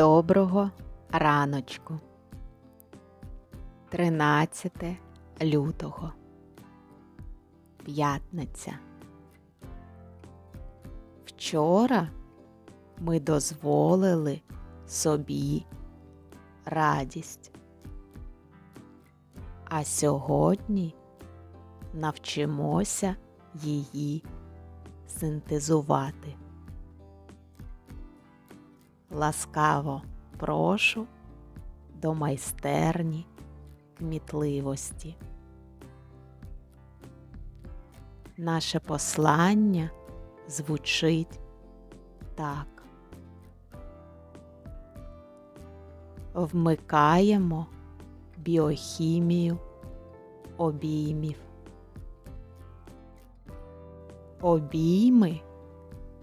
Доброго раночку. 13 лютого. П'ятниця. Вчора ми дозволили собі радість. А сьогодні навчимося її синтезувати. Ласкаво прошу до майстерні кмітливості. Наше послання звучить так. Вмикаємо біохімію обіймів. Обійми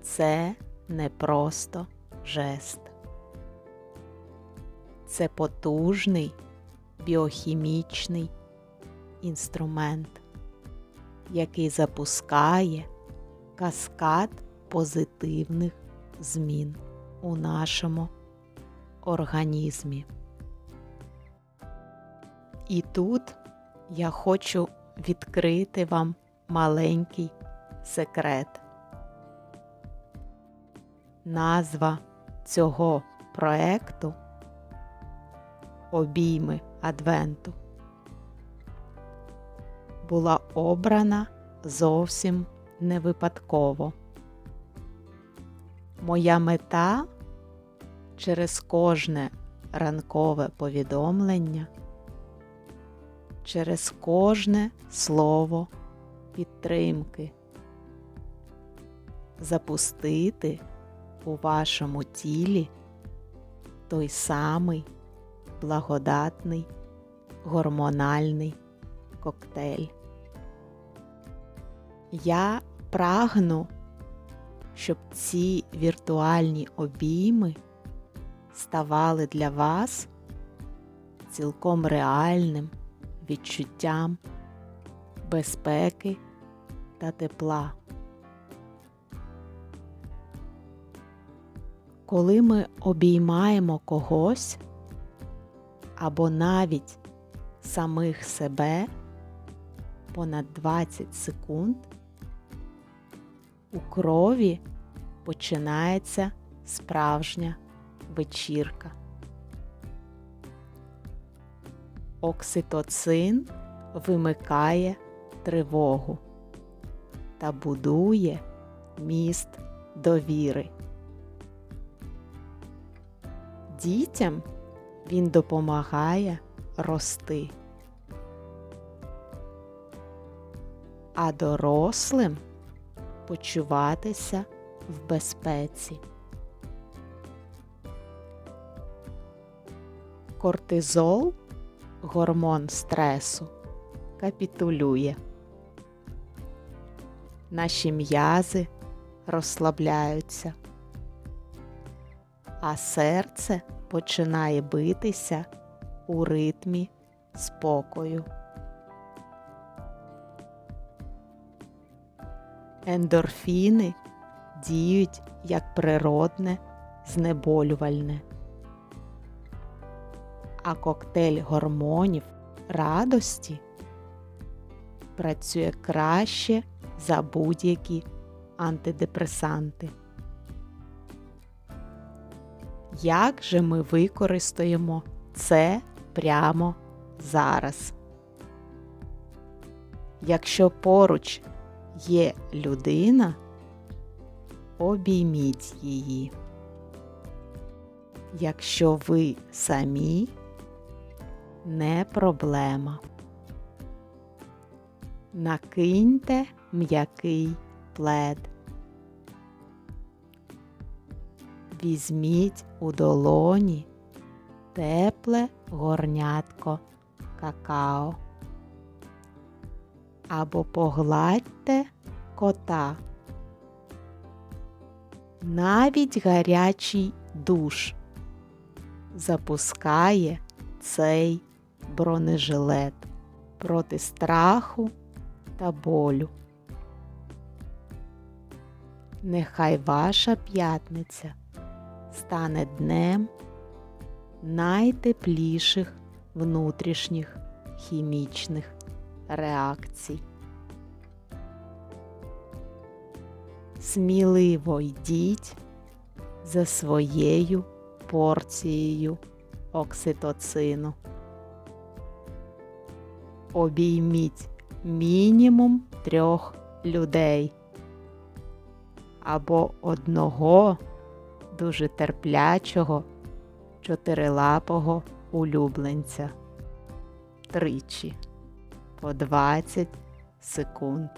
це не просто жест. Це потужний біохімічний інструмент, який запускає каскад позитивних змін у нашому організмі. І тут я хочу відкрити вам маленький секрет. Назва цього проекту Обійми Адвенту була обрана зовсім не випадково. Моя мета через кожне ранкове повідомлення, через кожне слово підтримки, запустити у вашому тілі той самий благодатний гормональний коктейль. Я прагну, щоб ці віртуальні обійми ставали для вас цілком реальним відчуттям безпеки та тепла. Коли ми обіймаємо когось або навіть самих себе понад 20 секунд, у крові починається справжня вечірка. Окситоцин вимикає тривогу та будує міст довіри. Дітям він допомагає рости, а дорослим почуватися в безпеці. Кортизол, гормон стресу, капітулює. Наші м'язи розслабляються, а серце починає битися у ритмі спокою. Ендорфіни діють як природне знеболювальне, а коктейль гормонів радості працює краще за будь-які антидепресанти. Як же ми використаємо це прямо зараз? Якщо поруч є людина, обійміть її. Якщо ви самі, не проблема. Накиньте м'який плед. Візьміть у долоні тепле горнятко какао. Або погладьте кота. Навіть гарячий душ запускає цей бронежилет проти страху та болю. Нехай ваша п'ятниця стане днем найтепліших внутрішніх хімічних реакцій. Сміливо йдіть за своєю порцією окситоцину. Обійміть мінімум трьох людей або одного дуже терплячого чотирилапого улюбленця. Тричі по 20 секунд.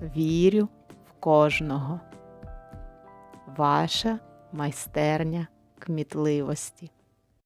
Вірю в кожного. Ваша майстерня кмітливості.